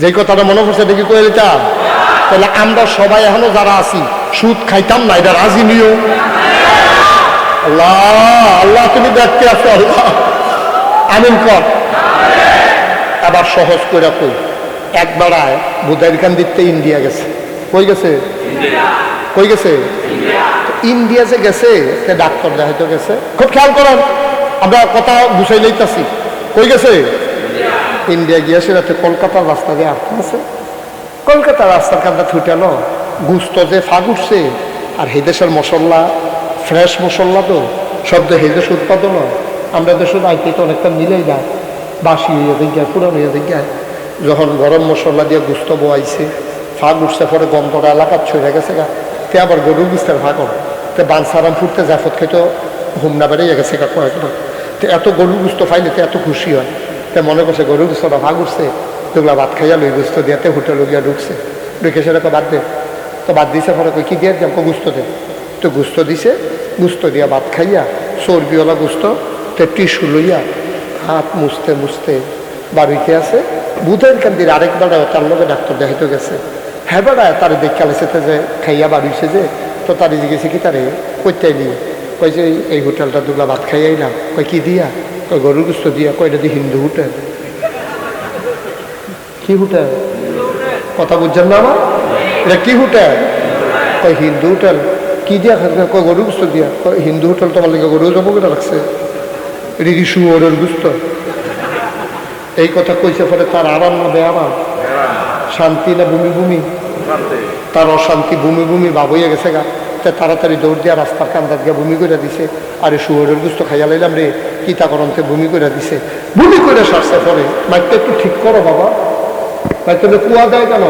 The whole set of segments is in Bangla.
যেই কথাটা মনে পড়ছে দেখি কয়ে দিতাম তাহলে আমরা সবাই এখনও যারা আছি, সুদ খাইতাম না, এটা রাজি নিও। আল্লাহ আল্লাহ তুমি দেখতে আছো, আল্লাহ। আমিন কর। আবার সহজ করে কই, একবার আয়, বুধাইর খান দিতে ইন্ডিয়া গেছে। কই গেছে? কই গেছে? ইন্ডিয়া যে গেছে সে ডাক্তার দেখাইতে গেছে। খুব খেয়াল করেন, আমরা কথা বুঝাই লইতাছি। কই গেছে? ইন্ডিয়া গিয়ে সে রাতে কলকাতার রাস্তা দিয়ে আটকে আছে। কলকাতার রাস্তার কান্দা ছুটালো গুস্ত যে ফাগ উঠছে, আর সেই দেশের মশলা, ফ্রেশ মশলা তো শব্দ সেই দেশ উৎপাদন। আমরা দেশের আইতে তো অনেকটা মিলেই যায়। বাসি হইয়া দেখায়, পুরান হইয়া দেখায়, যখন গরম মশলা দিয়ে গুস্ত বোয়াইছে ফাগ উঠছে, পরে গন্ধটা এলাকার ছড়ে গেছে গা, তে আবার গরু ভাগ হবে তে বানসারাম ফুটতে জাফত খেতো হুমনা বেড়ে গেছে গা কয়েকবার তো এত গরু গুস্ত পাইলে তো এত খুশি হয়। তে মনে করছে, গরু গুস্তটা ভাগ উঠছে তোগুলা ভাত খাইয়া লই গুস্ত দিয়াতে হোটেল গিয়া ঢুকছে। ঢুকে সেটা বাদ দে। তো বাদ দিছে পরে কই কি দিয়ে কো গুস্ত দে। তো গুস্ত দিছে, গুস্ত দিয়া ভাত খাইয়া চর্বিওয়ালা গুস্ত তে টিস্যু লইয়া হাত মুছতে মুছতে বাড়িতে আছে। বুধের কান্দির আরেক বেড়ায় তার লগে ডাক্তার দেখাইতে গেছে। হ্যাঁ বেড়ায় তার দেখে আলেছে যে খাইয়া বাড়িছে যে, তো তার জিজ্ঞেসে কি তারে? কইতে নিয়ে কই যে এই- হোটেলটা দুলা ভাত খাইয়াই না কই কি দিয়া? কই গরুর গুস্ত দিয়া। কই এটা দি হিন্দু হোটেল। কি হোটেল? কথা বুঝছেন না আমার? এটা কি হোটেল? কই হিন্দু হোটেল। কি দিয়া খাবে কই গরু গুস্ত দিয়া। কই হিন্দু হোটেল তোমার লাগে গরু জমা করে রাখছে। এটা কি শুয়োরের গুস্ত? এই কথা কইছে পরে তার আরাম না বেআরাম শান্তি না ভূমি ভূমি? তার অশান্তি ভূমি ভূমি ভাব হইয়া গেছে গা। তে তাড়াতাড়ি দৌড় দিয়া রাস্তার কান্দার গিয়া ভূমি করে দিছে। আরে শুয়োরের গুস্ত খাইয়া লাইলাম রে কিতা করন্তে ভূমি করে দিছে। ভূমি করে সারছে পরে। মাইকটা একটু ঠিক করো বাবা। মাইকটা কুয়া দেয় কেন?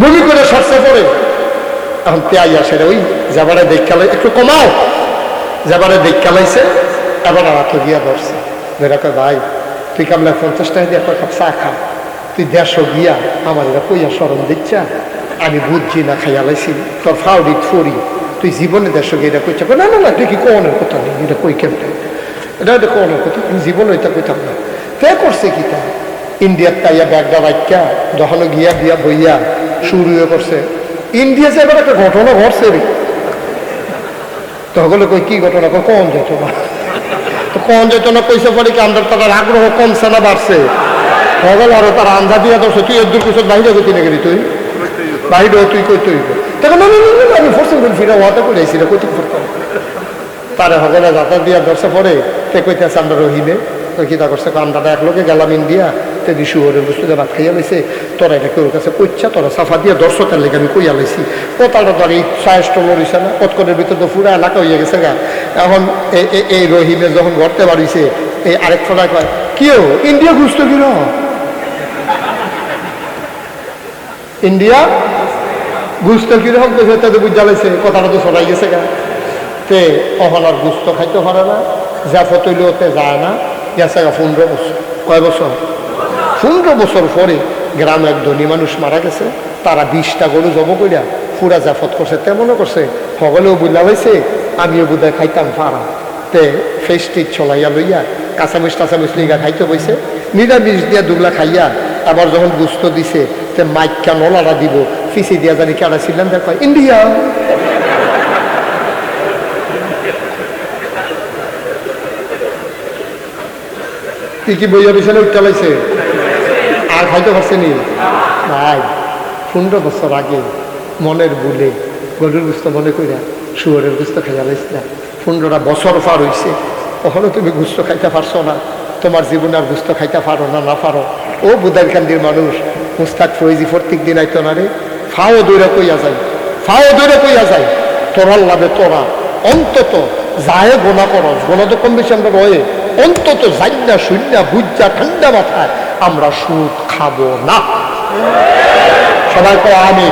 ভূমি করে সারছে পরে। এখন পেঁয়াজ আসে রে, ওই যাবারে দেখালাই একটু কমাও। যাবারে দেখালাইছে এবার আর তো গিয়া ধরছে। ভাই, তুই কামলা পঞ্চাশ টাকা দিয়ে কয় কাপ চা খা। তুই দেড়শো গিয়া আমার এটা কইয়া স্মরণ দিচ্ছা। আমি বুঝছি না খাইয়া লাইছি তোর ফাউডি ফরি তুই জীবনে দেশ গিয়ে এটা কইছা না না না, তুই কি কোনের কথা নেই? এটা কই কেমন? এটা এটা কোনের কথা। আমি জীবনে এটা কইতাম না। কে করছে কি তা? ইন্ডিয়ার তাইয়া ব্যাগটা রাখা যখন গিয়া বিয়া বইয়া শুরু করছে ইন্ডিয়া যে এবার একটা ঘটনা ঘটছে রে। তখন কই, কি ঘটনা? কম যেত না তো যেত না কইসে পরে কি আমরা তার আগ্রহ কমছে না বাড়ছে? তখন আরও তার আন্ধা দিয়া দর্শ তুই এর দূর পিছন বাইরে গতি না গেলি তুই। বাইরে তুই কই তুই? আমি ফোর্সিং করে, ফিরে হওয়াতে করে, আইসি রে কই তুই ফোর্স তারে হগলে যাতা দিয়া দর্শে পরে, তে কইতেছে, আমরা রহিমে। কই কিতা করছে? কই আমরা এক লোকে গেলাম ইন্ডিয়া, তে দিশু ওরে বুঝতে ভাত খাইয়া লইছে, তোরা এটা কেউ কাছে কইছা তোরা সাফা দিয়ে দর্শকের লেগে আমি কইয়া লাইছি। কতাটা ধর এই সায়ষ্ট লড়িছে না কতকনের ভিতর তো পুরা এলাকা হইয়া গেছে গা। এখন এই রহিমে যখন গড়তে বাড়িছে এই আরেক ফোটা কয় কিও ইন্ডিয়া ঘুষতো কি র ইন্ডিয়া ঘুষতো কীরকম কইছে তাদের বুঝা লাইছে কথাটা তো সরাই গেছে গা। তে অহলার গুস্ত খাইতে পারে না, জাফত হইলেও তে যায় না। গেছে পনেরো বছর। কয় বছর? পনেরো বছর পরে গ্রামে এক ধনী মানুষ মারা গেছে। তারা বিশটা গরু জব করিয়া পুরা জাফত করছে, তেমনও করছে। সকলেও বুঝলা হয়েছে আমিও বুধায় খাইতাম পারা। তে ফেস্টিক ছলাইয়া লইয়া কাঁচামিচ টাচামিচ লিগা খাইতে বইছে। নিরামিষ দিয়া দুগলা খাইয়া আবার যখন গুস্ত দিছে তে মাইকা নলারা দিব? ফিসি দিয়া জানি কেনা ছিলেন দেখো, ইন্ডিয়া। কি কি বইয়া বিছানে উঠতে লাইছে? আর খাইতে পারছে নি? ভাই, পনেরো বছর আগে মনের বুলে গরুর গুস্ত মনে কইরা, শুয়ারের গুস্ত খাইয়া লাইছে না পনেরোটা বছর পার হইছে। কখনো তুমি গুস্ত খাইতে পারছ না? তোমার জীবনে আর গুস্ত খাইতে পারো না না পারো। ও বুদার কান্দির মানুষ, মুস্তাক ফৈজি প্রত্যেক দিন আইতো না রে। ফাও দৌড়ে কইয়া যায়, ফাও দৌড়ে কইয়া যায়, তোরার লাভে তোরা অন্তত যায় গোনা করস, গোনা তো কম বেশি আমরা রয়ে, অন্তত জাইনা শূন্য বুঝা ঠান্ডা মাথায় আমরা সুদ খাব না। সবাই করে আমি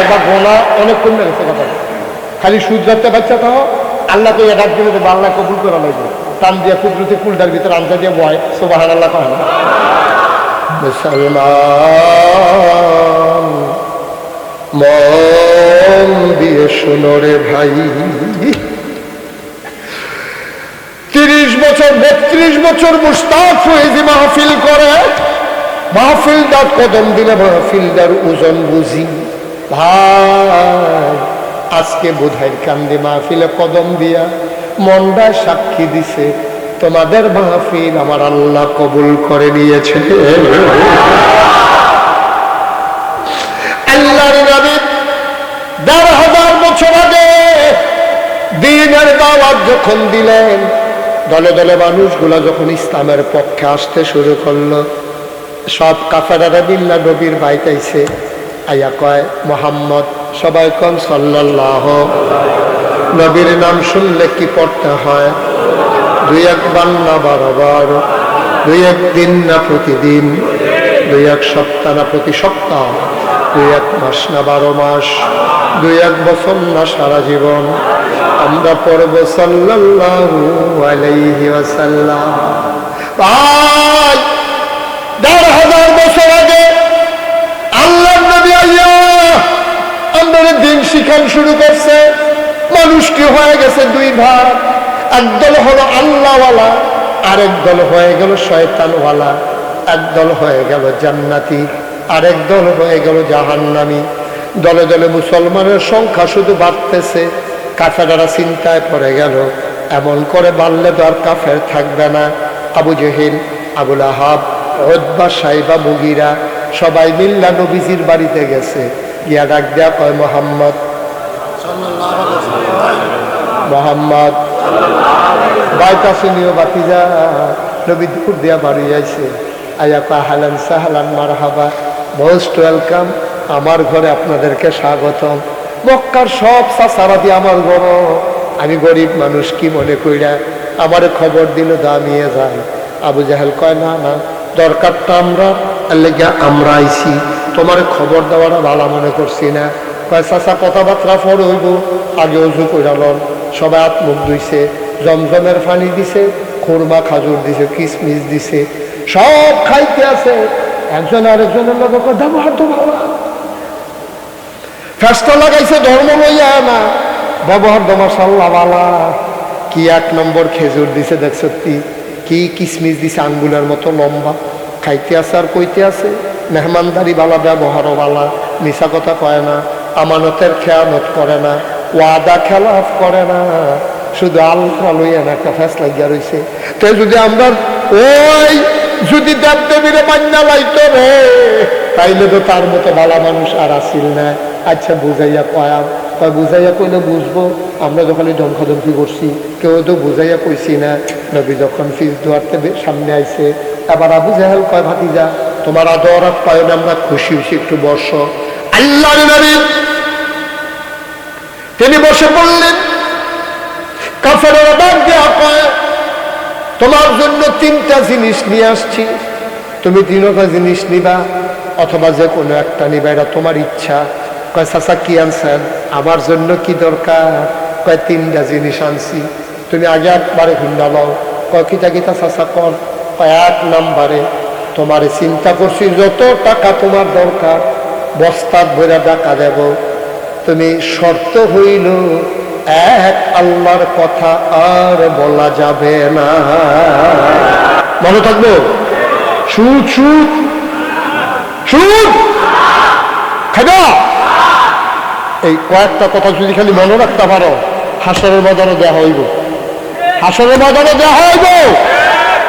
একবার গোনা অনেক কমে গেছে কথা খালি সুদ ধরতে বাচ্চা তো, আল্লাহ তো এক দিনে আল্লাহ কবুল করা লাগবে টান দিয়ে কুদরতি কুলটার ভিতরে আমজা দিয়ে বয় সোবাহান আল্লাহ কয় না? মুসলমান, মন দিয়ে শোনো রে ভাই। তিরিশ বছর, বত্রিশ বছর মুস্তাক ফয়েজি মাহফিল করে। মাহফিলদার কদম দিলে মাহফিলদার ওজন বুঝি। ভাই, আজকে বোধহয় কান্দি মাহফিলে কদম দিয়া মন্ডা সাক্ষী দিছে, তোমাদের মাহফিল আমার আল্লাহ কবুল করে নিয়েছে। আল্লাহর নবী দেড় হাজার বছর আগে দিনের দাওয়াত যখন দিলেন, দলে দলে মানুষগুলা যখন ইসলামের পক্ষে আসতে শুরু করল, সব কাফেরারা বিল্লা নবীর বাইতাইছে আইয়া কয়, মোহাম্মদ, সবাই কন সাল্লাল্লাহ নবীর নাম শুনলে কি পড়তে হয়? দুই একবার না বারবার, দুই এক দিন না প্রতিদিন, দুই এক সপ্তাহ না প্রতি সপ্তাহ, দুই এক মাস না বারো মাস, দুই এক বছর না সারা জীবন। আমরা পড়ব ওয়াসাল্লাম। ভাই দেড় হাজার বছর আগে আল্লাহ নবী আইয়া আমাদের দিন শিখান শুরু করছে। মানুষ কি হয়ে গেছে দুই ভাগ। একদল হলো আল্লাহওয়ালা, আরেক দল হয়ে গেল শয়তানওয়ালা। একদল হয়ে গেল জান্নাতি, আরেক দল হয়ে গেল জাহান্নামি। দলে দলে মুসলমানের সংখ্যা শুধু বাড়তেছে, কাফেরারা চিন্তায় পড়ে গেল, এমন করে বাড়লে তো আর কাফের থাকবে না। আবু জহিল আবুল আহাব ওদবা সাইবা, মুগিরা, সবাই মিল্লা নবীজির বাড়িতে গেছে। গিয়া ডাক দেয়া কয়, মোহাম্মদ মোহাম্মদ বাইপাসে বাইতাসনীয় বাতিজা, নবী দুপুর দিয়া বাড়ি যাইছে আয়া কয় হালান সাহালান মার হাবা মোস্ট ওয়েলকাম। আমার ঘরে আপনাদেরকে স্বাগতম। মক্কার সব সাসারা দিয়ে আমার ঘর আমি গরিব মানুষ, কি মনে কইরা আমার খবর দিল দামিয়ে যায়। আবু জাহেল কয়, না না, দরকারটা আমরা আমরা আইছি। তোমার খবর দেওয়াটা ভালো মনে করছি না। কয় কথাবার্তা ফর হইব। আগে উজু কইরালন সবাই হাত মুখ ধুইছে, জমজমের পানি দিছে, খুরমা খাজুর দিছে, কিসমিস দিছে, সব খাইতে আছে। একজন আরেকজনের লোক ব্যবহার তো ভালো ফেস্টা লাগাইছে, ধর্ম লইয়া না ব্যবহার দমা কি এক নম্বর খেজুর দিছে, দেখ সত্যি। কি কিসমিস দিছে, আঙ্গুলের মতো লম্বা। খাইতে আছে আর কইতে আছে। মেহমানদারি বালা, ব্যবহারও বালা। মিশা কথা কয় না। আমানতের খেয়ানত করে না, ওয়াদা খেলাফ করে না, শুধু আলফা লইয়া না একটা ফ্যাস লাগিয়া রয়েছে তো যদি আমরা ওই যদি দেব দেবীরে মান্না লাইতো রে, তাইলে তো তার মতো ভালা মানুষ আর আসিল না। আচ্ছা বুঝাইয়া কয়া কয় বুঝাইয়া কইলে বুঝব, আমরা যখন ধমকাধমকি করছি। কেউ তো বুঝাইয়া কইছি না, নবী যখন ফিজ দুয়ারতে বে- সামনে আইছে, এবার আবু জাহেল কয়, ভাতিজা, তোমার আদর আর পায়নে আমরা খুশি হয়েছি একটু বর্ষ আল্লাহ তিনি বসে পড়লেন তোমার জন্য তিনটা জিনিস নিয়ে আসছি। তুমি তিনটা জিনিস নিবা, অথবা যে কোনো একটা নিবা, এটা তোমার ইচ্ছা। কয়, চাচা, কি আনছেন? আমার জন্য কি দরকার? কয়, তিনটা জিনিস আনছি। তুমি আগে একবারে হুন্ডা লও। কয় কিতা কিতা চাচা, কর? কয়, এক নাম্বারে তোমার চিন্তা করছি, যত টাকা তোমার দরকার বস্তাত ভরে টাকা দেব। তুমি শর্ত হইল, এক আল্লাহর কথা আর বলা যাবে না। মনে থাকব? সুদ সুদ। সুদ! খাইবা? এই কয়েকটা কথা যদি খালি মনে রাখতে পারো, হাসরের বাজারে দেওয়া হইব। হাসরের বাজারে দেওয়া হইব।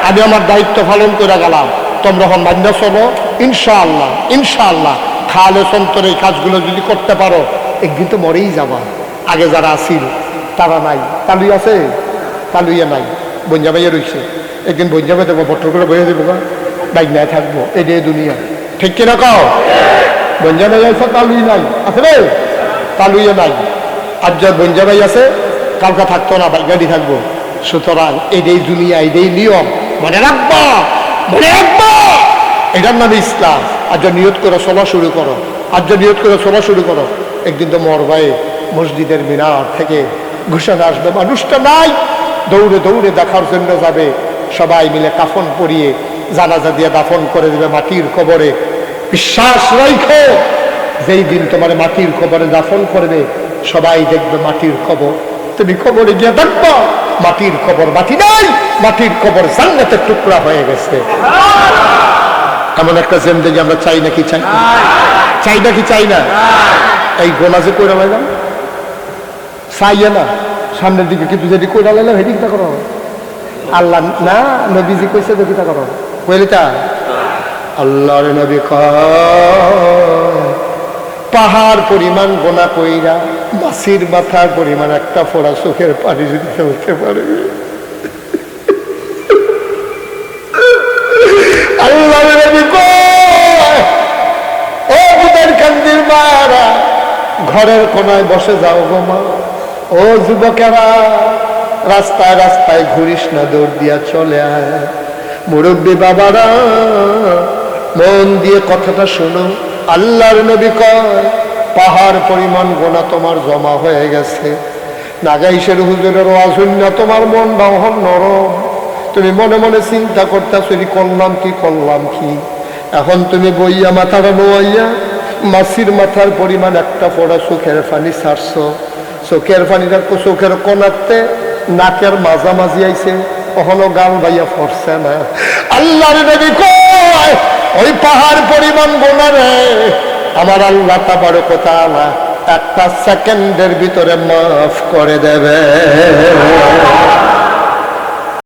আমি আমার দায়িত্ব পালন করে গেলাম। তোমরা এখন মান্যা চলো। ইনশাআল্লাহ ইনশাআল্লাহ। খালে সন্তর এই কাজগুলো যদি করতে পারো একদিন তো মরেই যাবা। আগে যারা আসিল তারা নাই। তালুই আছে, তালুইয়া নাই। বঞ্জাবাইয়া রয়েছে একদিন বঞ্জাবাই দেবো বট্টর করে বয়ে দেবো বাইক নাই থাকব এটাই দুনিয়া। ঠিক কিনা কও? বঞ্জাবাই আছে, তালুই নাই। আছে রে? তালুইয়া নাই। আর যা বঞ্জাবাই আছে, কালকা থাকতো না বাইক গাড়ি থাকব। সুতরাং এটাই দুনিয়া এটাই নিয়ম। মনে রাখবা মনে রাখবা। এটার নামে ইসলাম। আজ নিয়ত করে চলা শুরু করো। আজ নিয়ত করে চলা শুরু করো। একদিন তো মরবাই মসজিদের মিনার থেকে ঘোষণা আসবে, মানুষটা নাই। দৌড়ে দৌড়ে দেখার জন্য যাবে। সবাই মিলে কাফন পরিয়ে জানাজা দিয়ে দাফন করে দেবে মাটির কবরে। বিশ্বাস রাইখো, যেই দিন তোমার মাটির কবরে দাফন করবে, সবাই দেখবে মাটির কবর। তুমি কবরে গিয়ে দেখবা, মাটির কবর মাটি নাই, মাটির কবর জান্নাতের টুকরা হয়ে গেছে। এমন একটা জিন্দগি আমরা চাই নাকি চাই? চাই নাকি চাই না? এই গোলা যে কইরা লাইলাম চাইয়া না, সামনের দিকে কিন্তু যদি কইরা লাইলাম কিতা করো আল্লাহ, না, নবীজি কইছে তো কিতা করো কইলে তা? আল্লাহর নবী পাহাড় পরিমাণ গোনা কইরা মাসির মাথার পরিমাণ একটা ফোড়া চোখের পানি যদি ফেলতে পারে। ঘরের কোনায় বসে যাও গো মা। ও যুবকেরা, রাস্তায় রাস্তায় ঘুরিস না, দৌড় দিয়া চলে আয়। মুরব্বী বাবারা, মন দিয়ে কথাটা শোনো। আল্লাহর নবী কয়, পাহাড় পরিমাণ গোনা তোমার জমা হয়ে গেছে। নাগাইশের হুজুরের না তোমার মন বাহন নরম। তুমি মনে মনে চিন্তা করতেছো করলাম কি করলাম কি? এখন তুমি বইয়া মাথাটা নোয়াইয়া মাসির মাথার পরিমাণ একটা ফোড়া চোখের পানি ছাড়ছো। চোখের পানিটা চোখের কোনাতে নাকের মাঝামাঝি আইছে। কখনো গাল বাইয়া ফরছে না। আল্লাহর নবী কয়, ওই পাহাড় পরিমাণ গোনা রে। আমার আল্লাহ তাবার কথা একটা সেকেন্ডের ভিতরে মাফ করে দেবে।